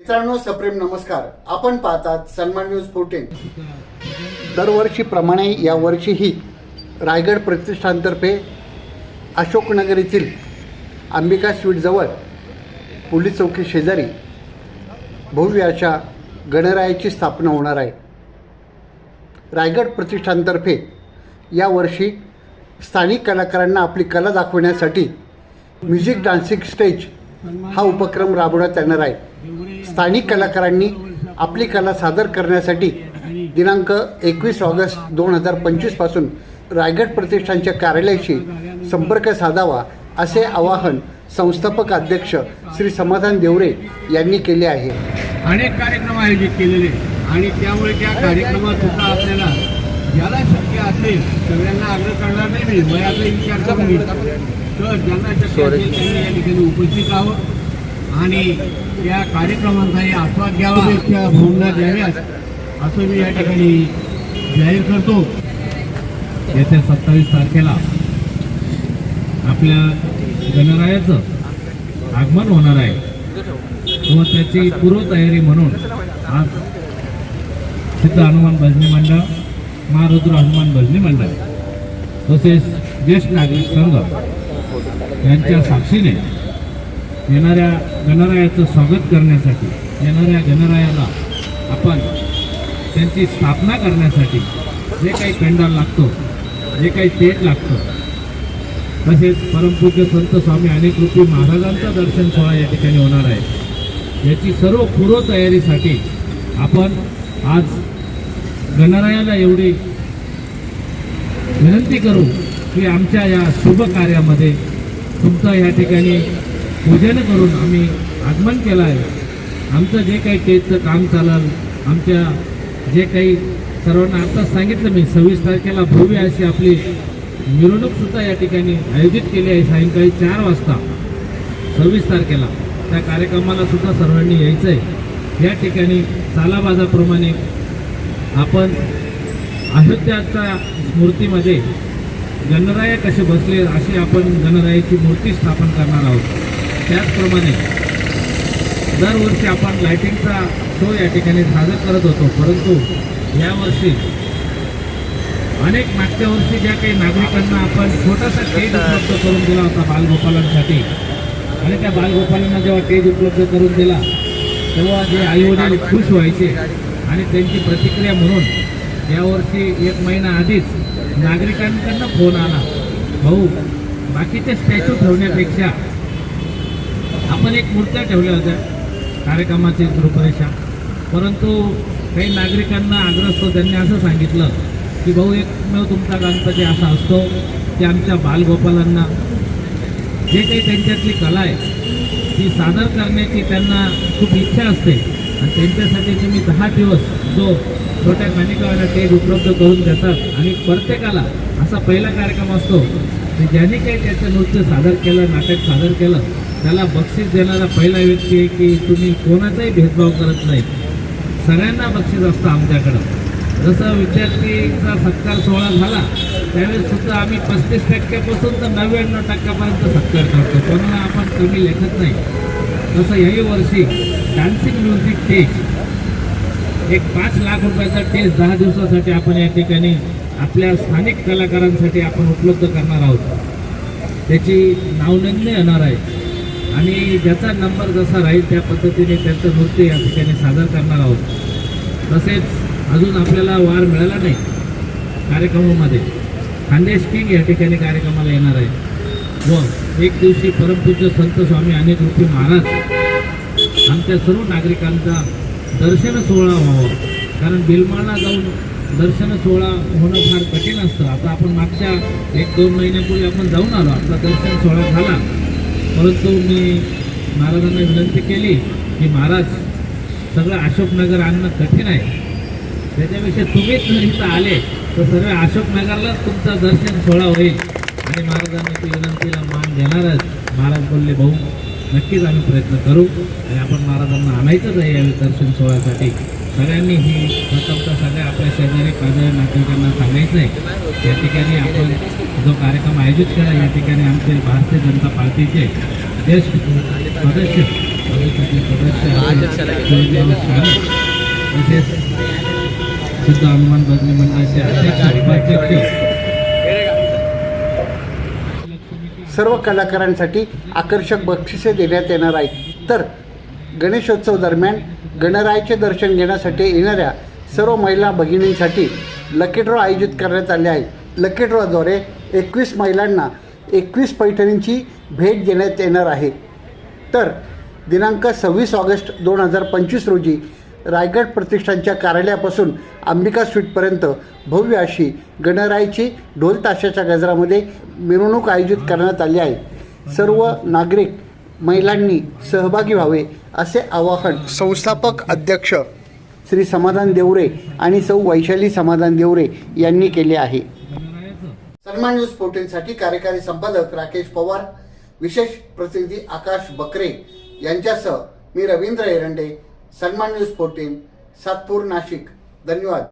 मित्रांनो सप्रेम नमस्कार. आपण पाहतात सन्मान न्यूज फोर्टीन दरवर्षीप्रमाणे यावर्षीही रायगड प्रतिष्ठानतर्फे अशोकनगर येथील अंबिका स्वीटजवळ पोलीस चौकी शेजारी भव्य अशा गणरायाची स्थापना होणार आहे. रायगड प्रतिष्ठानतर्फे यावर्षी स्थानिक कलाकारांना आपली कला दाखवण्यासाठी म्युझिक डान्सिंग स्टेज हा उपक्रम राबवण्यात येणार आहे. स्थानिक कलाकारांनी आपली कला सादर करण्यासाठी दिनांक एकवीस ऑगस्ट दोन हजार पंचवीसपासून रायगड प्रतिष्ठानच्या कार्यालयाशी संपर्क साधावा असे आवाहन संस्थापक अध्यक्ष श्री समाधान देवरे यांनी केले आहे. अनेक कार्यक्रम आयोजित केलेले आणि त्यामुळे त्या कार्यक्रमात सुद्धा आपल्याला ज्याला शक्य असेल सगळ्यांना आग्रह करणार नाही मी वयाचा विचार करून तर ज्यांना शक्य असेल त्यांनी या ठिकाणी उपस्थित राहावं. आणि त्या कार्यक्रमांचाही आस्वाद घ्यावा. त्या भावना द्याव्यात असं मी या ठिकाणी जाहीर करतो. येत्या सत्तावीस तारखेला आपल्या गणरायाचं आगमन होणार आहे. व त्याची पूर्वतयारी म्हणून आज सिद्ध हनुमान भजनी मंडळ महारुद्र हनुमान भजनी मंडळ तसेच ज्येष्ठ नागरिक संघ यांच्या साक्षीने येणाऱ्या गणरायाचं स्वागत करण्यासाठी येणाऱ्या गणरायाला आपण त्यांची स्थापना करण्यासाठी जे काही पेंडाल लागतो जे काही तेज लागतं तसेच परमपूज्य संत स्वामी अनेक रूपी महाराजांचा दर्शन सोहळा या ठिकाणी होणार आहे. याची सर्व पूर्वतयारीसाठी आपण आज गणरायाला एवढी विनंती करू की आमच्या या शुभ कार्यामध्ये तुमचं या ठिकाणी पूजन करून आम्ही आगमन केलं आहे. आमचं जे काही टेजचं काम चालल आमच्या जे काही सर्वांना आत्ताच सांगितलं मी सव्वीस तारखेला भव्य अशी आपली मिरवणूकसुद्धा या ठिकाणी आयोजित केली आहे सायंकाळी चार वाजता. सव्वीस तारखेला. त्या कार्यक्रमाला सुद्धा सर्वांनी यायचं आहे या ठिकाणी चालाबाजाप्रमाणे आपण अयोध्याच्या मूर्तीमध्ये गणराया कसे बसले अशी आपण गणरायाची मूर्ती स्थापन करणार आहोत. त्याचप्रमाणे दरवर्षी आपण लायटिंगचा शो या ठिकाणी साजरा करत होतो. परंतु यावर्षी अनेक मागच्या वर्षी ज्या काही नागरिकांना आपण छोटासा टेज उपलब्ध करून दिला होता बालगोपालांसाठी आणि त्या बालगोपालांना जेव्हा टेज उपलब्ध करून दिला तेव्हा जे आईवडील खुश व्हायचे आणि त्यांची प्रतिक्रिया म्हणून यावर्षी एक महिना आधीच नागरिकांकडनं फोन आला. भाऊ बाकीचे स्टॅच्यू ठेवण्यापेक्षा आपण एक मूर्त्या ठेवल्या होत्या कार्यक्रमाची रूपरेषा. परंतु काही नागरिकांना आग्रस्त त्यांनी असं सांगितलं की भाऊ एकमेव तुमचा गणपती असा असतो की आमच्या बालगोपालांना. जे काही त्यांच्यातली कला आहे ती सादर करण्याची त्यांना खूप इच्छा असते. आणि त्यांच्यासाठी तुम्ही दहा दिवस जो छोट्या माणिकावाला स्टेज उपलब्ध करून देतात आणि प्रत्येकाला असा पहिला कार्यक्रम असतो की ज्यांनी काही त्याचं नृत्य सादर केलं नाटक सादर केलं त्याला बक्षीस देणारा पहिला व्यक्ती आहे की तुम्ही कोणाचाही भेदभाव करत नाही. सगळ्यांना बक्षीस असतं आमच्याकडं. जसं विद्यार्थीचा सत्कार सोहळा झाला त्यावेळेस सुद्धा आम्ही पस्तीस टक्क्यापासून तर नव्याण्णव टक्क्यापर्यंत सत्कार करतो. कोणाला आपण कमी लेखत नाही. तसं याही वर्षी डान्सिंग म्युझिक टेस्ट एक पाच लाख रुपयाचा टेस्ट दहा दिवसासाठी आपण या ठिकाणी आपल्या स्थानिक कलाकारांसाठी आपण उपलब्ध करणार आहोत. त्याची नावनोंदणी येणार आहे. आणि ज्याचा नंबर जसा राहील त्या पद्धतीने त्यांचं नृत्य या ठिकाणी सादर करणार आहोत. तसेच अजून आपल्याला वार मिळाला नाही कार्यक्रमामध्ये. खानदेश किंग या ठिकाणी कार्यक्रमाला येणार आहे. व एक दिवशी परमपूज्य संत स्वामी अनेक रूपी महाराज आमच्या सर्व नागरिकांचा दर्शन सोहळा व्हावा. कारण बिलमाळला जाऊन दर्शन सोहळा होणं फार कठीण असतं. आता आपण मागच्या एक दोन महिन्यापूर्वी आपण जाऊन आलो. आपला दर्शन सोहळा झाला. परंतु मी महाराजांना विनंती केली की महाराज सगळं अशोकनगर आणणं कठीण आहे. त्याच्यापेक्षा तुम्हीच जर इथं आले तर सगळ्या अशोकनगरलाच तुमचा दर्शन सोहळा होईल. आणि महाराजांनी ती विनंतीला मान देणारच. महाराज बोलले भाऊ नक्कीच आम्ही प्रयत्न करू. आणि आपण महाराजांना आणायचंच आहे यावेळी दर्शन सोहळ्यासाठी. सगळ्यांनी ही प्रथमतः सगळ्या आपल्या शेजारी पाजारी नागरिकांना सांगायचं आहे. या ठिकाणी आपण जो कार्यक्रम आयोजित केला या ठिकाणी आमचे भारतीय जनता पार्टीचे ज्येष्ठ सदस्य सदस्य तसेच शुद्ध हनुमान बदली मंडळाचे अध्यक्ष सर्व कलाकारांसाठी आकर्षक बक्षिसे देण्यात येणार आहेत. तर गणेशोत्सव दरम्यान गणरायाचे दर्शन घेण्यासाठी येणाऱ्या सर्व महिला भगिनींसाठी लकी ड्रॉ आयोजित करण्यात आले आहे. लकी ड्रॉद्वारे एकवीस महिलांना एकवीस पैठणींची भेट देण्यात येणार आहे. तर दिनांक सव्वीस ऑगस्ट दोन हजार पंचवीस रोजी रायगड प्रतिष्ठानच्या कार्यालयापासून अंबिका स्वीटपर्यंत भव्य अशी गणरायाची ढोल ताशाच्या गजरामध्ये मिरवणूक आयोजित करण्यात आली आहे. सर्व नागरिक महिलांनी सहभागी व्हावे असे आवाहन संस्थापक अध्यक्ष श्री समाधान देवरे आणि सौ वैशाली समाधान देवरे यांनी केले आहे. सन्मान न्यूज फोर्टीनसाठी कार्यकारी संपादक राकेश पवार विशेष प्रतिनिधी आकाश बकरे यांच्यासह मी रवींद्र एरंडे सन्मान न्यूज फोर्टीन सातपूर नाशिक. धन्यवाद.